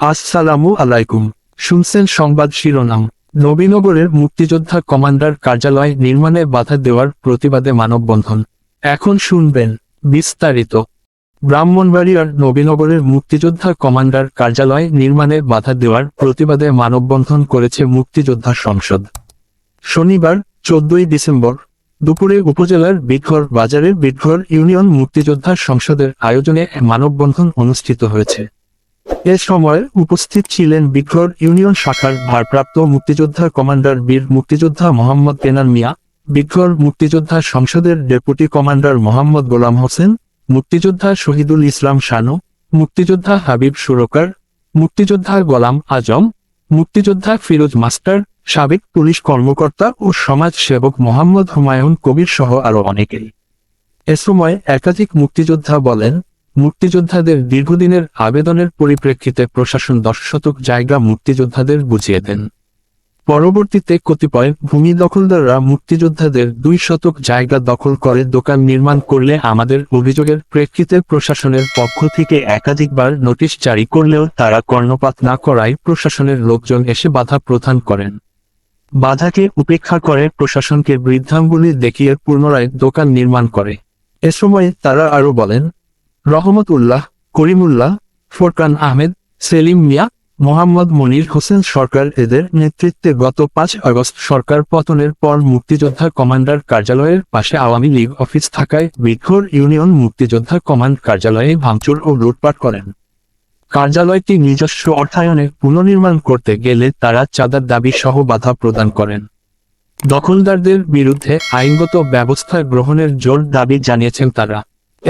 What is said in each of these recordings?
আসসালামু আলাইকুম। শুনছেন সংবাদ শিরোনাম। নবীনগরের মুক্তিযোদ্ধা কমান্ডার কার্যালয় নির্মাণে বাধা দেওয়ার প্রতিবাদে মানববন্ধন। এখন শুনবেন বিস্তারিত। ব্রাহ্মণবাড়িয়ার নবীনগরের মুক্তিযোদ্ধা কমান্ডার কার্যালয় নির্মাণে বাধা দেওয়ার প্রতিবাদে মানববন্ধন করেছে মুক্তিযোদ্ধা সংসদ। শনিবার, চোদ্দই ডিসেম্বর, দুপুরে উপজেলার বিটঘর বাজারে বিটঘর ইউনিয়ন মুক্তিযোদ্ধা সংসদের আয়োজনে মানববন্ধন অনুষ্ঠিত হয়েছে। এ সময় উপস্থিত ছিলেন বিক্রর ইউনিয়ন শাখার ভারপ্রাপ্ত মুক্তিযোদ্ধা কমান্ডার বীর মুক্তিযোদ্ধা মোহাম্মদ কেনান মিয়া, বিক্রর মুক্তিযোদ্ধা সংসদের ডেপুটি কমান্ডার মোহাম্মদ গোলাম হোসেন, মুক্তিযোদ্ধা শহীদুল ইসলাম শানু, মুক্তিযোদ্ধা হাবিব সুরকার, মুক্তিযোদ্ধা গোলাম আজম, মুক্তিযোদ্ধা ফিরোজ মাস্টার, সাবেক পুলিশ কর্মকর্তা ও সমাজ সেবক মোহাম্মদ হুমায়ুন কবির সহ আরও অনেকেই। এ সময় একাধিক মুক্তিযোদ্ধা বলেন মুক্তিযোদ্ধাদের দীর্ঘদিনের আবেদনের পরিপ্রেক্ষিতে প্রশাসন দশ শতক জায়গা মুক্তিযোদ্ধাদের বুঝিয়ে দেন। পরবর্তীতে কতিপয় ভূমি দখলদাররা মুক্তিযোদ্ধাদের দুই শতক জায়গা দখল করে দোকান নির্মাণ করলে আমাদের অভিযোগের প্রেক্ষিতে প্রশাসনের পক্ষ থেকে একাধিকবার নোটিশ জারি করলেও তারা কর্ণপাত না করায় প্রশাসনের লোকজন এসে বাধা প্রদান করেন। বাধাকে উপেক্ষা করে প্রশাসনকে বৃদ্ধাঙ্গুলি দেখিয়ে পুনরায় দোকান নির্মাণ করে। এ সময় তারা আরও বলেন রহমত উল্লাহ করিমুল্লাহ, ফোরকান আহমেদ, সেলিম মিয়া, মোহাম্মদ মনির হোসেন সরকার এদের নেতৃত্বে গত পাঁচ আগস্ট সরকার পতনের পর মুক্তিযোদ্ধা কমান্ডার কার্যালয়ের পাশে আওয়ামী লীগ অফিস থাকায় বিক্ষোর ইউনিয়ন মুক্তিযোদ্ধা কমান্ড কার্যালয়ে ভাঙচুর ও লুটপাট করেন। কার্যালয়টি নিজস্ব অর্থায়নে পুনর্নির্মাণ করতে গেলে তারা চাঁদার দাবি সহ বাধা প্রদান করেন। দখলদারদের বিরুদ্ধে আইনগত ব্যবস্থা গ্রহণের জোর দাবি জানিয়েছেন তারা।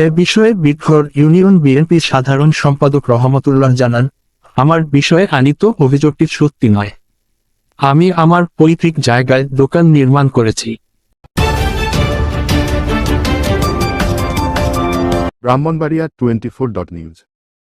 এ বিষয়ে বিক্ষর ইউনিয়ন বিএনপির সাধারণ সম্পাদক রহমতুল্লাহ জানান, আমার বিষয়ে আনিত অভিযোগটি সত্যি নয়। আমি আমার পৈতৃক জায়গায় দোকান নির্মাণ করেছি। Brahmanbaria twenty four dot news.